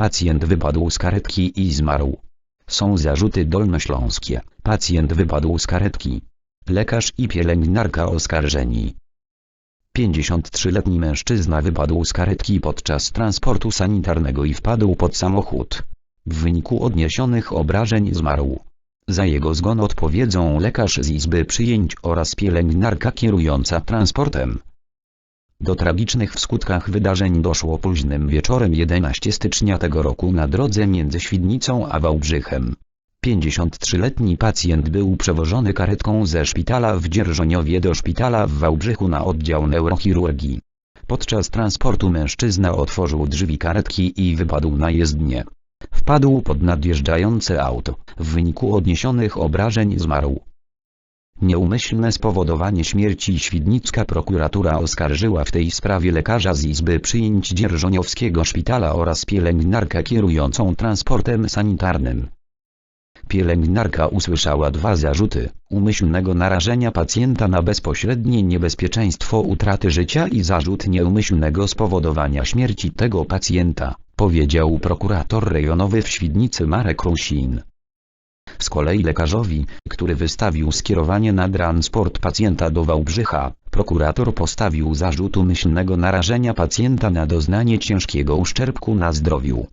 Pacjent wypadł z karetki i zmarł. Są zarzuty dolnośląskie. Pacjent wypadł z karetki. Lekarz i pielęgniarka oskarżeni. 53-letni mężczyzna wypadł z karetki podczas transportu sanitarnego i wpadł pod samochód. W wyniku odniesionych obrażeń zmarł. Za jego zgon odpowiedzą lekarz z izby przyjęć oraz pielęgniarka kierująca transportem. Do tragicznych w skutkach wydarzeń doszło późnym wieczorem 11 stycznia tego roku na drodze między Świdnicą a Wałbrzychem. 53-letni pacjent był przewożony karetką ze szpitala w Dzierżoniowie do szpitala w Wałbrzychu na oddział neurochirurgii. Podczas transportu mężczyzna otworzył drzwi karetki i wypadł na jezdnię. Wpadł pod nadjeżdżające auto, w wyniku odniesionych obrażeń zmarł. Nieumyślne spowodowanie śmierci Świdnicka prokuratura oskarżyła w tej sprawie lekarza z Izby Przyjęć Dzierżoniowskiego Szpitala oraz pielęgniarkę kierującą transportem sanitarnym. Pielęgniarka usłyszała dwa zarzuty, umyślnego narażenia pacjenta na bezpośrednie niebezpieczeństwo utraty życia i zarzut nieumyślnego spowodowania śmierci tego pacjenta, powiedział prokurator rejonowy w Świdnicy Marek Rusin. Z kolei lekarzowi, który wystawił skierowanie na transport pacjenta do Wałbrzycha, prokurator postawił zarzut umyślnego narażenia pacjenta na doznanie ciężkiego uszczerbku na zdrowiu.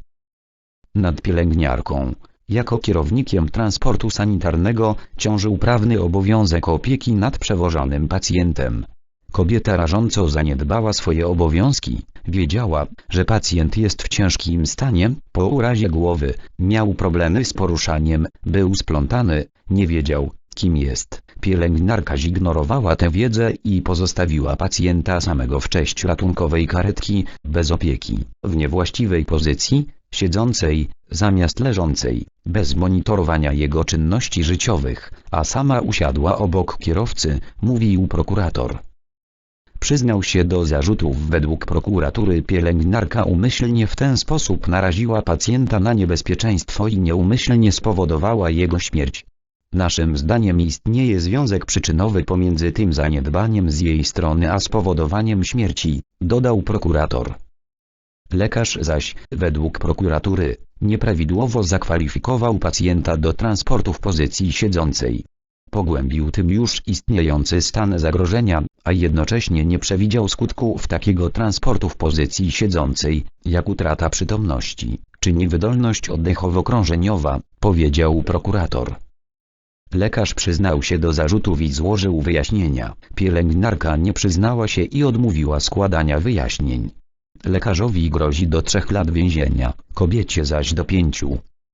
Nad pielęgniarką, jako kierownikiem transportu sanitarnego, ciążył prawny obowiązek opieki nad przewożonym pacjentem. Kobieta rażąco zaniedbała swoje obowiązki, wiedziała, że pacjent jest w ciężkim stanie, po urazie głowy, miał problemy z poruszaniem, był splątany, nie wiedział, kim jest. Pielęgniarka zignorowała tę wiedzę i pozostawiła pacjenta samego w cześć ratunkowej karetki, bez opieki, w niewłaściwej pozycji, siedzącej, zamiast leżącej, bez monitorowania jego czynności życiowych, a sama usiadła obok kierowcy, mówił prokurator. Przyznał się do zarzutów według prokuratury pielęgniarka umyślnie w ten sposób naraziła pacjenta na niebezpieczeństwo i nieumyślnie spowodowała jego śmierć. Naszym zdaniem istnieje związek przyczynowy pomiędzy tym zaniedbaniem z jej strony a spowodowaniem śmierci, dodał prokurator. Lekarz zaś, według prokuratury, nieprawidłowo zakwalifikował pacjenta do transportu w pozycji siedzącej. Pogłębił tym już istniejący stan zagrożenia, a jednocześnie nie przewidział skutków takiego transportu w pozycji siedzącej, jak utrata przytomności, czy niewydolność oddechowo-krążeniowa, powiedział prokurator. Lekarz przyznał się do zarzutów i złożył wyjaśnienia. Pielęgniarka nie przyznała się i odmówiła składania wyjaśnień. Lekarzowi grozi do trzech lat więzienia, kobiecie zaś do pięciu.